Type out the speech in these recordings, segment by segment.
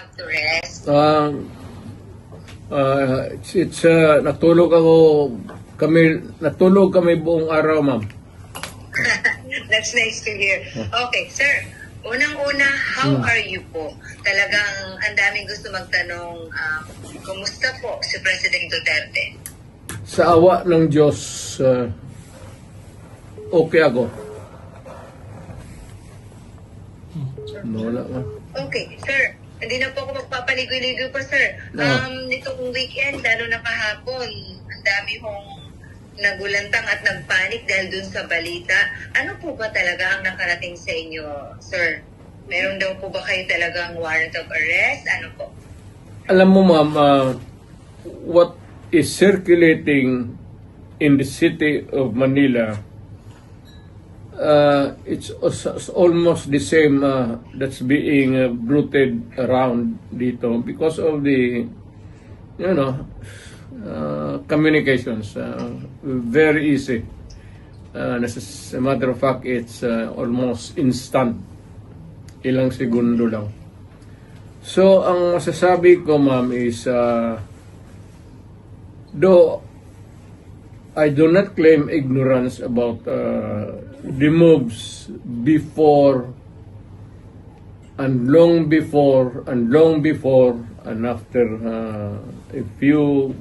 have to rest. Um, uh, it's, it's uh, natulog ako kami natulog kami buong araw, ma'am. That's nice to hear. Okay, sir. Unang-una, how are you po? Talagang ang daming gusto magtanong, um, kumusta po si President Duterte? Sa awa ng Diyos, uh, okay ako. Wala nga. Okay, sir. Hindi na po ako magpapaligoy-ligoy po, sir. No. Um, nitong weekend, lalo na kahapon, ang dami hong nagulantang at nagpanik dahil dun sa balita. Ano po ba talaga ang nakarating sa inyo, sir? Meron daw po ba kayo talagang warrant of arrest? Ano po? Alam mo, ma'am, uh, what is circulating in the city of Manila, uh, it's, it's almost the same uh, that's being uh, bruited around dito because of the, you know, uh, communications. Uh, very easy. Uh, as a matter of fact, it's uh, almost instant. Ilang segundo lang. So, ang masasabi ko, ma'am, is, uh, though I do not claim ignorance about uh, the moves before and long before and long before and after uh, a few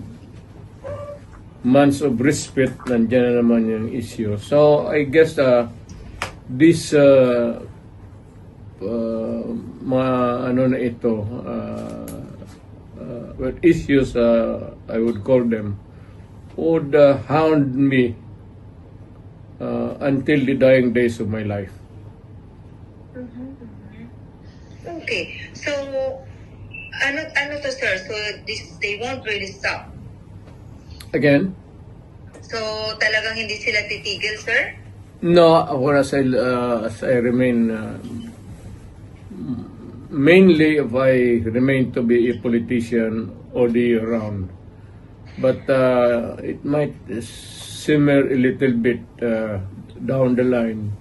months of respite, nandiyan na naman yung issue. So, I guess uh, this uh, uh, mga ano na ito uh, uh, issues uh, I would call them would uh, hound me uh, until the dying days of my life. Okay. So, ano ano to sir? So, this, they won't really stop. Again, So, talagang hindi sila titigil, sir? no, ako as I, uh, as I remain uh, mainly if I remain to be a politician all the year round. But uh, it might simmer a little bit uh, down the line.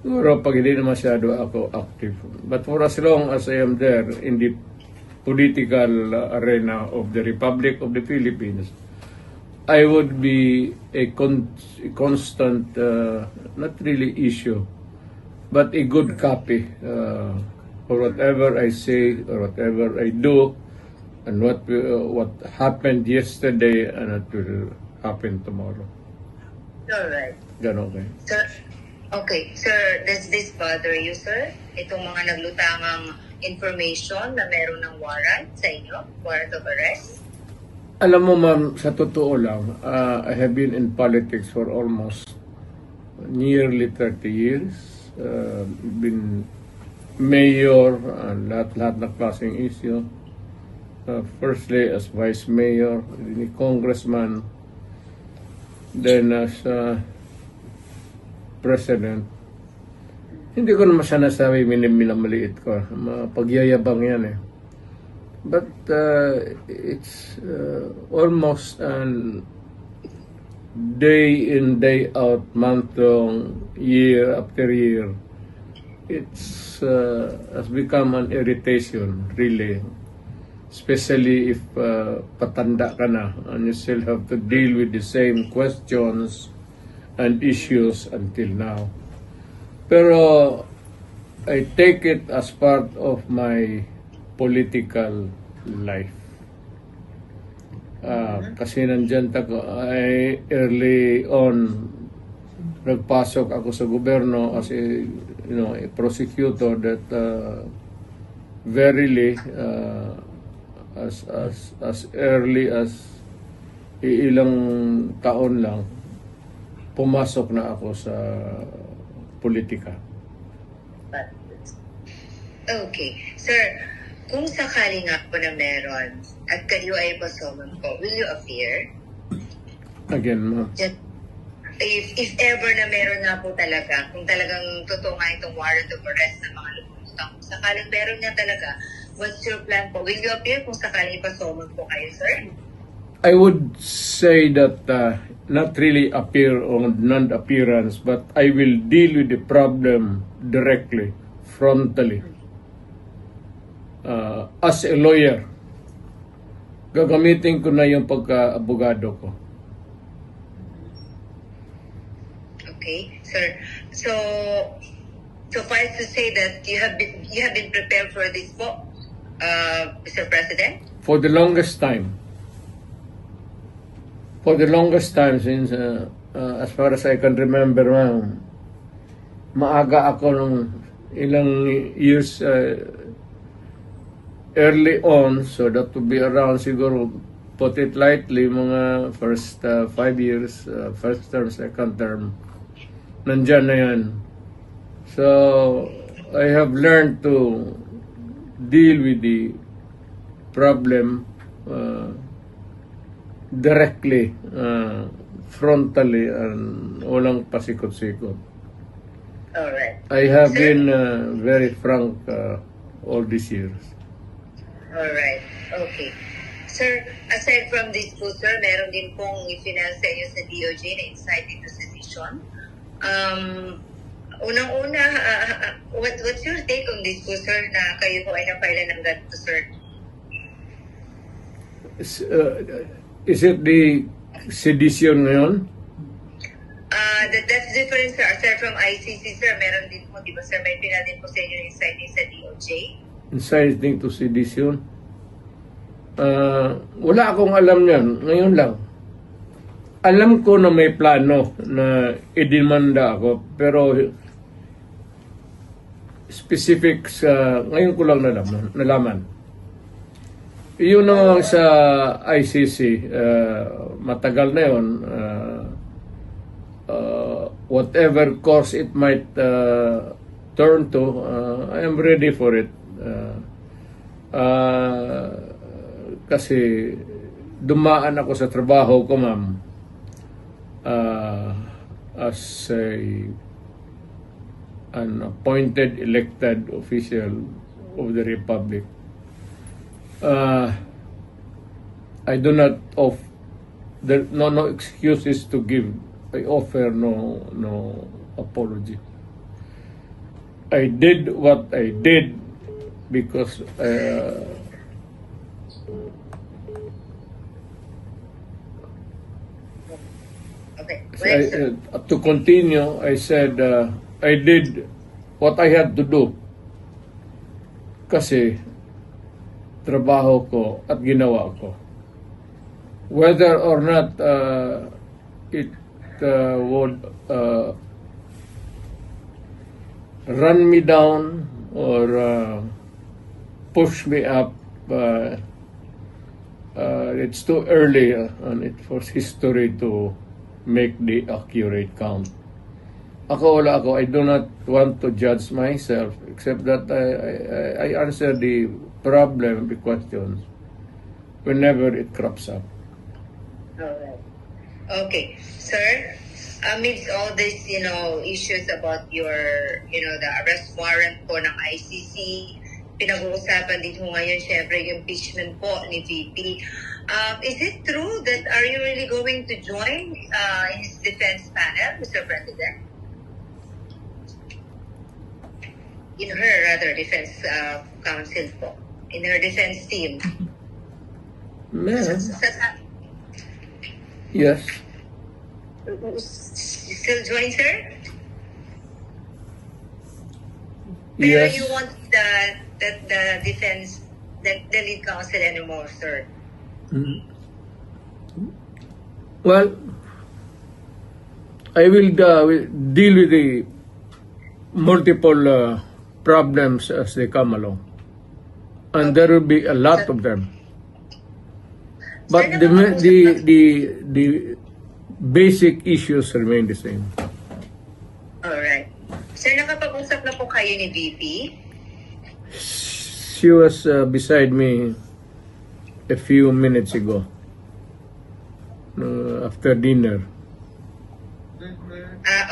Siguro pag hindi na masyado ako active. But for as long as I am there in the political uh, arena of the Republic of the Philippines, I would be a, con- a constant, uh, not really issue, but a good copy uh, for whatever I say or whatever I do, and what will- what happened yesterday and what will happen tomorrow. Alright. Ganon kayo. Sir, okay. Sir, does this bother you, sir? Itong mga naglutangang information na meron ng warrant sa inyo? Warrant of arrest? Alam mo ma'am, sa totoo lang, uh, I have been in politics for almost nearly 30 years. Uh, been mayor, and lahat-lahat ng klaseng issue. Uh, firstly as vice mayor, then congressman, then as uh, president. Hindi ko naman siya nasabi minamaliit ko. Pagyayabang yan eh. But uh, it's uh, almost an day in, day out, month long, year after year. It's uh, has become an irritation, really. Especially if uh, patanda ka na and you still have to deal with the same questions and issues until now. Pero I take it as part of my political life. Ah, kasi nandyan tako, ay early on nagpasok ako sa gobyerno as a you know a prosecutor that uh, verily uh, as as as early as ilang taon lang pumasok na ako sa politika. Okay. Sir, kung sakali nga po na meron at kayo ay pasoman po, will you appear? Again, ma'am. If, if ever na meron nga po talaga, kung talagang totoo nga itong warrant of arrest ng mga lumutang, sakaling meron nga talaga, what's your plan po? Will you appear kung sakaling ipasoman po kayo, sir? I would say that uh, not really appear on non-appearance, but I will deal with the problem directly, frontally. uh, as a lawyer, gagamitin ko na yung pagka-abogado ko. Okay, sir. So, suffice to say that you have been you have been prepared for this po, uh, Mr. President. For the longest time, for the longest time since, uh, uh, as far as I can remember, ma'am, maaga ako nung ilang years uh, early on, so that would be around siguro, put it lightly, mga first uh, five years, uh, first term, second term, nandyan na yan. So, I have learned to deal with the problem uh, directly, uh, frontally, and walang pasikot-sikot. All right. I have Sir? been uh, very frank uh, all these years. All right. Okay. Sir, aside from this po, sir, meron din pong ifinal sa inyo sa DOJ na insight into sedition. Um, unang-una, ah, what, what's your take on this po, sir, na kayo po ay napailan ng ganito, sir? Is, uh, is it the sedition ngayon? Uh, that, that's different, sir. Aside from ICC, sir, meron din po, di ba, sir, may pinal din po sa inyo na din sa DOJ? Inciting to sedition? Uh, wala akong alam yan. Ngayon lang. Alam ko na may plano na idemanda ako, pero specific sa ngayon ko lang nalaman. nalaman. Yun naman sa ICC, uh, matagal na yun. Uh, uh, whatever course it might uh, turn to, uh, I am ready for it. Uh, uh, kasi dumaan ako sa trabaho ko, ma'am, uh, as a an appointed elected official of the republic. Uh, I do not off there no no excuses to give. I offer no no apology. I did what I did because uh, Okay. I, uh, to continue, I said uh, I did what I had to do kasi trabaho ko at ginawa ko. Whether or not uh, it uh, would uh, run me down or uh, push me up, uh, uh, it's too early on it for history to make the accurate count. Ako wala ako, I do not want to judge myself except that I, I, I answer the problem, the questions whenever it crops up. Alright. Okay, sir. Amidst all these, you know, issues about your, you know, the arrest warrant po ng ICC, pinag-uusapan dito ngayon, syempre, yung impeachment po ni VP. Um, is it true that are you really going to join uh, his defense panel, Mr. President? In her, rather, defense uh, counsel po. In her defense team. Man, Sa- sa- yes. You still join, sir? Pero Yes. you want the, the, the defense, the, the lead counsel anymore, sir? Mm. Well, I will uh, will deal with the multiple uh, problems as they come along. And there will be a lot of them. But the, the, the, the basic issues remain the same. Alright. Sir, nakapag-usap na po kayo ni VP? She was uh, beside me a few minutes ago uh, after dinner.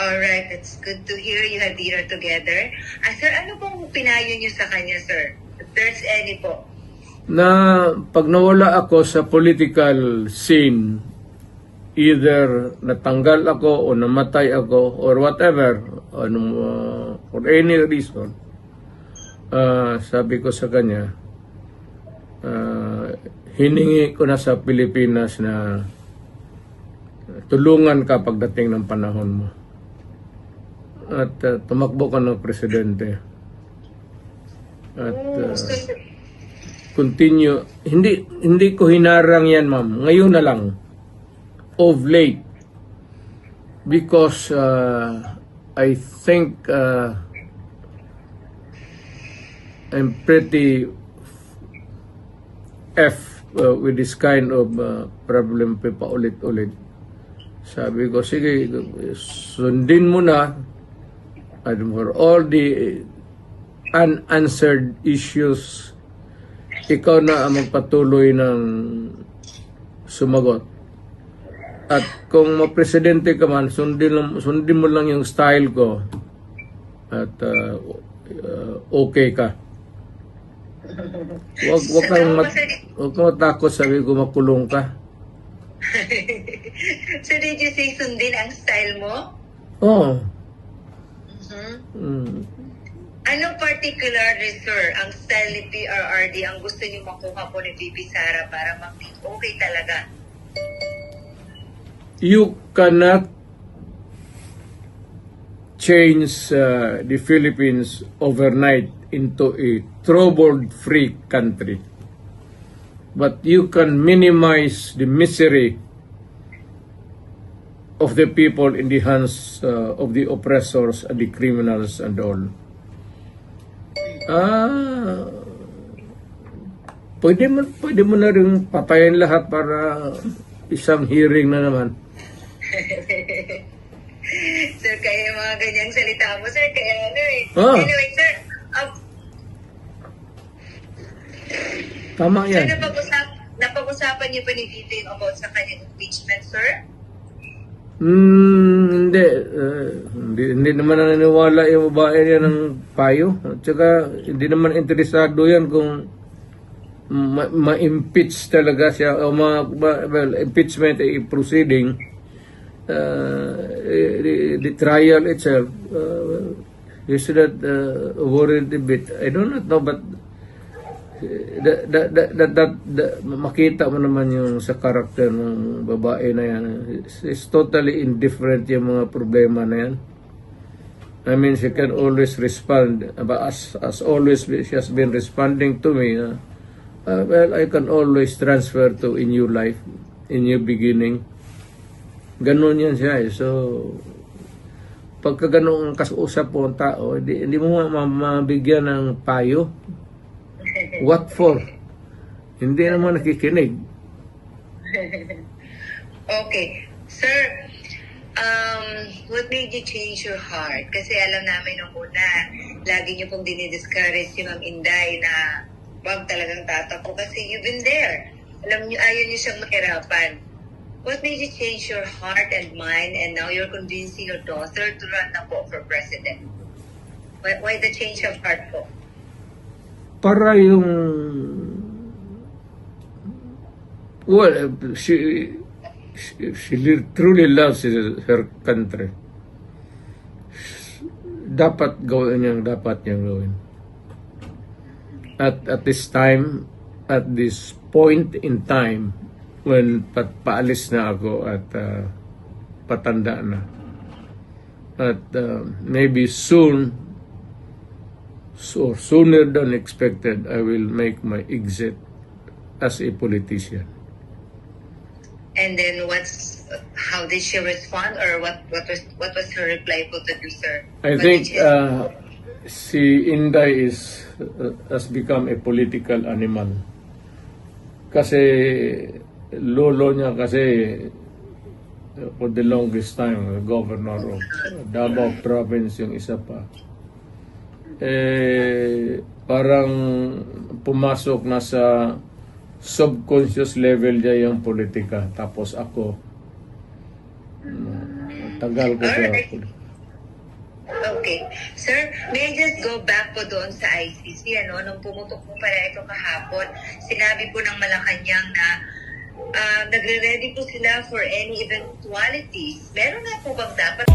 Alright. That's good to hear you had dinner together. Ah, sir, ano pong pinayo niyo sa kanya, sir? If there's any po. na pag nawala ako sa political scene, either natanggal ako o namatay ako or whatever, ano, uh, for any reason, uh, sabi ko sa kanya, hiningi ko na sa Pilipinas na tulungan ka pagdating ng panahon mo. At uh, tumakbo ka ng presidente. At uh, So, continue. Hindi hindi ko hinarang yan, ma'am. Ngayon na lang. Of late. Because uh, I think uh, I'm pretty F uh, with this kind of uh, problem pa paulit-ulit. Sabi ko, sige, sundin mo na and for all the unanswered issues ikaw na ang magpatuloy ng sumagot. At kung mapresidente ka man, sundin, lang, sundin mo lang yung style ko. At uh, uh, okay ka. Wag, wag kang mat, wag kang matakot, sabi ko makulong ka. so did you say sundin ang style mo? Oo. Mhm. Mm. Anong particularly, sir, ang style ni PRRD ang gusto niyo makuha po ni VP Sara para mag okay talaga? you cannot change uh, the Philippines overnight into a trouble-free country. But you can minimize the misery of the people in the hands uh, of the oppressors and the criminals and all. Ah, pwede mo, pwede mo na rin patayin lahat para isang hearing na naman. sir, kaya yung mga ganyang salita mo, sir, kaya ano eh. Ah. Anyway, sir, um, Tama sir, yan. napag-usap, napag-usapan niyo pa ni VP about sa kanyang impeachment, sir? Hmm, hindi, uh, hindi. Hindi naman naniniwala yung babae niya ng payo. At saka, hindi naman interesado yan kung ma- ma-impeach talaga siya o ma, ma- well, impeachment ay proceeding. Uh, the, the trial itself, uh, you should not uh, worry a bit. I do not know, but that, that, that, that, that, that- makita mo naman yung sa karakter ng babae na yan. It's, totally indifferent yung mga problema na yan. I mean, she can always respond. But as, as always, she has been responding to me. Uh, uh, well, I can always transfer to a new life, a new beginning. Ganon yan siya eh. So, pagka ganun ang kausap po ang tao, hindi, hindi mo ma- ma- mabigyan ng payo. What for? Hindi naman nakikinig. Okay. Sir, um, what made you change your heart? Kasi alam namin nung una, lagi niyo pong dinidiscourage si Ma'am Inday na wag talagang tatakbo kasi you've been there. Alam niyo, ayaw niyo siyang mahirapan. What made you change your heart and mind and now you're convincing your daughter to run na po for president? Why, why the change of heart po? Para yung... Well, she, she, she truly loves her country. Dapat gawin niyang dapat niyang gawin. At at this time, at this point in time, when pat paalis na ako at uh, patanda na. At uh, maybe soon, so sooner than expected, I will make my exit as a politician. And then what's how did she respond or what what was what was her reply po to you, sir? I What think she- uh, si Inday is uh, has become a political animal. Kasi lolo niya kasi uh, for the longest time governor of Davao province yung isa pa. Eh parang pumasok na sa subconscious level niya yung politika. Tapos ako, tagal ko sa politika. Okay. Sir, may I just go back po doon sa ICC, ano, nung pumutok po pala ito kahapon, sinabi po ng Malacanang na ah, nagre-ready po sila for any eventualities. Meron nga po bang dapat